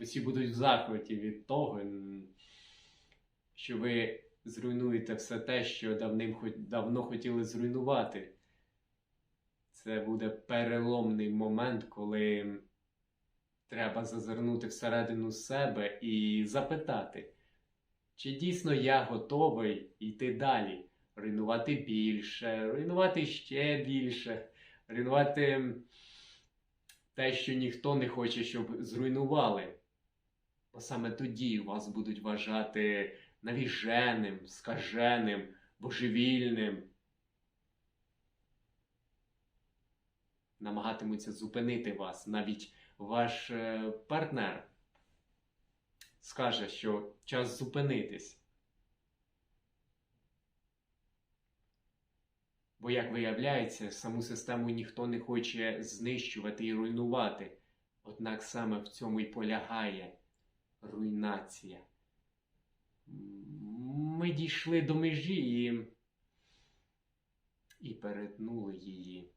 усі будуть в захваті від того, що ви зруйнуєте все те, що давним, давно хотіли зруйнувати. Це буде переломний момент, коли треба зазирнути всередину себе і запитати, чи дійсно я готовий йти далі, руйнувати більше, руйнувати ще більше, руйнувати те, що ніхто не хоче, щоб зруйнували. Бо саме тоді вас будуть вважати навіженим, скаженим, божевільним. Намагатимуться зупинити вас. Навіть ваш е, партнер скаже, що час зупинитись. Бо, як виявляється, саму систему ніхто не хоче знищувати і руйнувати. Однак саме в цьому й полягає руйнація. Ми дійшли до межі і, і перетнули її.